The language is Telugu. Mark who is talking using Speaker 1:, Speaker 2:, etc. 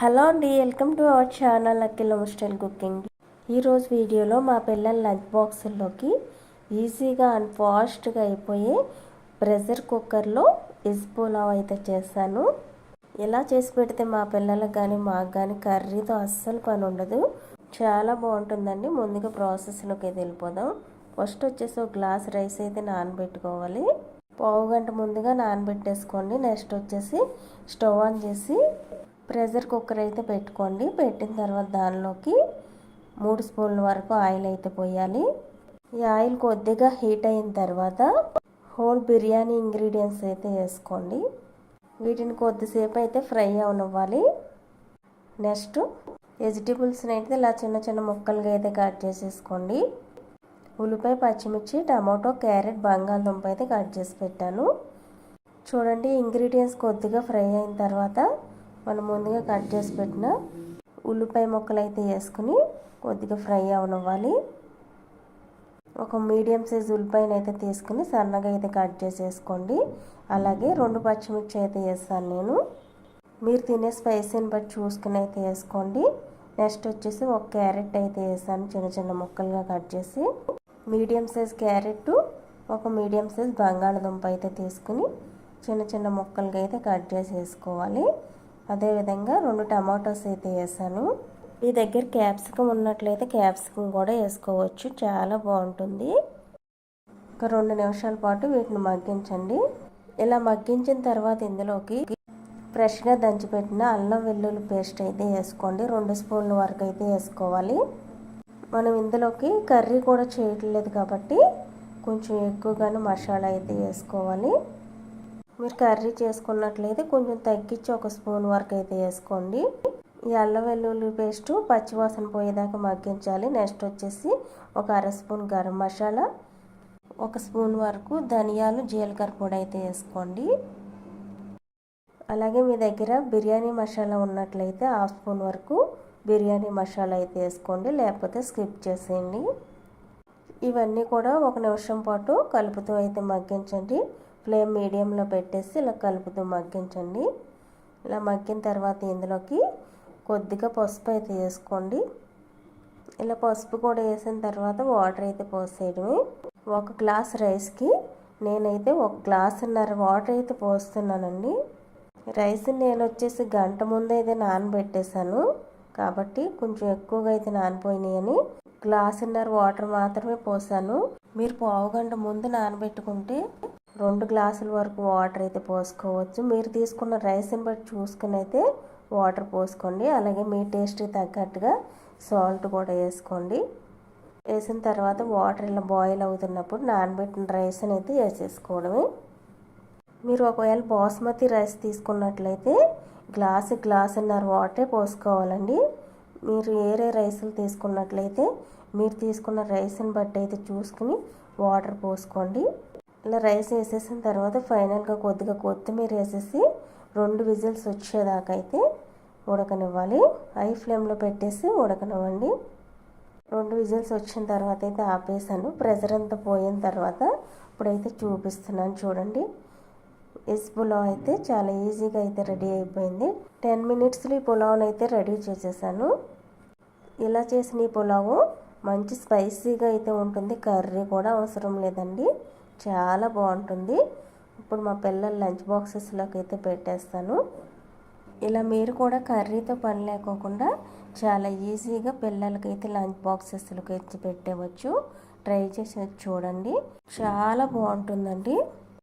Speaker 1: హలో అండి welcome to our channel Akhila style cooking. ఈరోజు వీడియోలో మా పిల్లల లంచ్ బాక్సుల్లోకి ఈజీగా అండ్ ఫాస్ట్గా అయిపోయే ప్రెషర్ కుక్కర్లో ఇజ్ పులావ్ అయితే చేశాను. ఎలా చేసి పెడితే మా పిల్లలకు కానీ మాకు కానీ కర్రీతో అస్సలు పని ఉండదు. చాలా బాగుంటుందండి. ముందుగా ప్రాసెస్లోకి అయితే వెళ్ళిపోదాం. ఫస్ట్ వచ్చేసి ఒక గ్లాస్ రైస్ అయితే నానబెట్టుకోవాలి. పావు గంట ముందుగా నానబెట్టేసుకోండి. నెక్స్ట్ వచ్చేసి స్టవ్ ఆన్ చేసి ప్రెషర్ కుక్కర్ అయితే పెట్టుకోండి. పెట్టిన తర్వాత దానిలోకి మూడు స్పూన్ల వరకు ఆయిల్ అయితే పోయాలి. ఈ ఆయిల్ కొద్దిగా హీట్ అయిన తర్వాత హోల్ బిర్యానీ ఇంగ్రీడియంట్స్ అయితే వేసుకోండి. వీటిని కొద్దిసేపు అయితే ఫ్రై అవనివ్వాలి. నెక్స్ట్ వెజిటేబుల్స్ని అయితే ఇలా చిన్న చిన్న ముక్కలుగా అయితే కట్ చేసేసుకోండి. ఉల్లిపాయ పచ్చిమిర్చి టమాటో క్యారెట్ బంగాళదుంప అయితే కట్ చేసి పెట్టాను. చూడండి ఇంగ్రీడియంట్స్ కొద్దిగా ఫ్రై అయిన తర్వాత మనం ముందుగా కట్ చేసి పెట్టిన ఉల్లిపాయ ముక్కలు అయితే వేసుకుని కొద్దిగా ఫ్రై అవనివ్వాలి. ఒక మీడియం సైజ్ ఉల్లిపాయను అయితే తీసుకుని సన్నగా అయితే కట్ చేసేసుకోండి. అలాగే రెండు పచ్చిమిర్చి అయితే వేస్తాను నేను. మీరు తినే స్పైసీని బట్టి చూసుకుని అయితే వేసుకోండి. నెక్స్ట్ వచ్చేసి ఒక క్యారెట్ అయితే వేసాను చిన్న చిన్న ముక్కలుగా కట్ చేసి. మీడియం సైజ్ క్యారెట్ ఒక మీడియం సైజ్ బంగాళదుంప అయితే తీసుకుని చిన్న చిన్న ముక్కలుగా అయితే కట్ చేసి వేసుకోవాలి అదేవిధంగా రెండు టమాటోస్ అయితే వేసాను. మీ దగ్గర క్యాప్సికం ఉన్నట్లయితే క్యాప్సికం కూడా వేసుకోవచ్చు. చాలా బాగుంటుంది. ఒక రెండు నిమిషాల పాటు వీటిని మగ్గించండి. ఇలా మగ్గించిన తర్వాత ఇందులోకి ఫ్రెష్గా దంచిపెట్టిన అల్లం వెల్లుల్లి పేస్ట్ అయితే వేసుకోండి. రెండు స్పూన్ల వరకు అయితే వేసుకోవాలి. మనం ఇందులోకి కర్రీ కూడా చేయట్లేదు కాబట్టి కొంచెం ఎక్కువగానే మసాలా అయితే వేసుకోవాలి. మీరు కర్రీ చేసుకున్నట్లయితే కొంచెం తగ్గించి ఒక స్పూన్ వరకు అయితే వేసుకోండి. ఈ అల్లం వెల్లుల్లి పేస్ట్ పచ్చివాసన పోయేదాకా మగ్గించాలి. నెక్స్ట్ వచ్చేసి ఒక అర స్పూన్ గరం మసాలా ఒక స్పూన్ వరకు ధనియాలు జీలకర్ర పొడి అయితే వేసుకోండి. అలాగే మీ దగ్గర బిర్యానీ మసాలా ఉన్నట్లయితే హాఫ్ స్పూన్ వరకు బిర్యానీ మసాలా అయితే వేసుకోండి. లేకపోతే స్కిప్ చేసేయండి. ఇవన్నీ కూడా ఒక నిమిషం పాటు కలుపుతూ అయితే మగ్గించండి. ఫ్లేమ్ మీడియంలో పెట్టేసి ఇలా కలుపుతూ మగ్గించండి. ఇలా మగ్గిన తర్వాత ఇందులోకి కొద్దిగా పసుపు అయితే వేసుకోండి. ఇలా పసుపు కూడా వేసిన తర్వాత వాటర్ అయితే పోసేయడమే. ఒక గ్లాస్ రైస్కి నేనైతే ఒక గ్లాసున్నర వాటర్ అయితే పోస్తున్నానండి. రైస్ నేను వచ్చేసి గంట ముందు అయితే నానబెట్టేశాను. కాబట్టి కొంచెం ఎక్కువగా అయితే నానిపోయినాయని గ్లాసున్నర వాటర్ మాత్రమే పోసాను. మీరు పావు గంట ముందు నానబెట్టుకుంటే రెండు గ్లాసుల వరకు వాటర్ అయితే పోసుకోవచ్చు. మీరు తీసుకున్న రైస్ని బట్టి చూసుకుని అయితే వాటర్ పోసుకోండి. అలాగే మీ టేస్ట్కి తగ్గట్టుగా సాల్ట్ కూడా వేసుకోండి. వేసిన తర్వాత వాటర్ ఇలా బాయిల్ అవుతున్నప్పుడు నానబెట్టిన రైస్ని అయితే వేసేసుకోవడమే. మీరు ఒకవేళ బాస్మతి రైస్ తీసుకున్నట్లయితే గ్లాసు గ్లాసున్నర వాటరే పోసుకోవాలండి. మీరు ఏరే రైసులు తీసుకున్నట్లయితే మీరు తీసుకున్న రైస్ని బట్టి అయితే చూసుకుని వాటర్ పోసుకోండి. ఇలా రైస్ వేసేసిన తర్వాత ఫైనల్గా కొద్దిగా కొత్తిమీర వేసేసి రెండు విజిల్స్ వచ్చేదాకా అయితే ఉడకనివ్వాలి. హై ఫ్లేమ్లో పెట్టేసి ఉడకనివ్వండి. రెండు విజిల్స్ వచ్చిన తర్వాత అయితే ఆపేసాను. ప్రెజర్ అంతా పోయిన తర్వాత ఇప్పుడైతే చూపిస్తున్నాను చూడండి. ఎస్ పులావ్ అయితే చాలా ఈజీగా అయితే రెడీ అయిపోయింది. టెన్ మినిట్స్లో ఈ పులావ్ని అయితే రెడీ చేసేసాను. ఇలా చేసిన ఈ పులావు? మంచి స్పైసీగా అయితే ఉంటుంది. కర్రీ కూడా అవసరం లేదండి. చాలా బాగుంటుంది. ఇప్పుడు మా పిల్లల లంచ్ బాక్సెస్లోకి అయితే పెట్టేస్తాను. ఇలా మీరు కూడా కర్రీతో పని లేకోకుండా చాలా ఈజీగా పిల్లలకైతే లంచ్ బాక్సెస్లోకి ఇచ్చి పెట్టవచ్చు. ట్రై చేసి చూడండి. చాలా బాగుంటుందండి.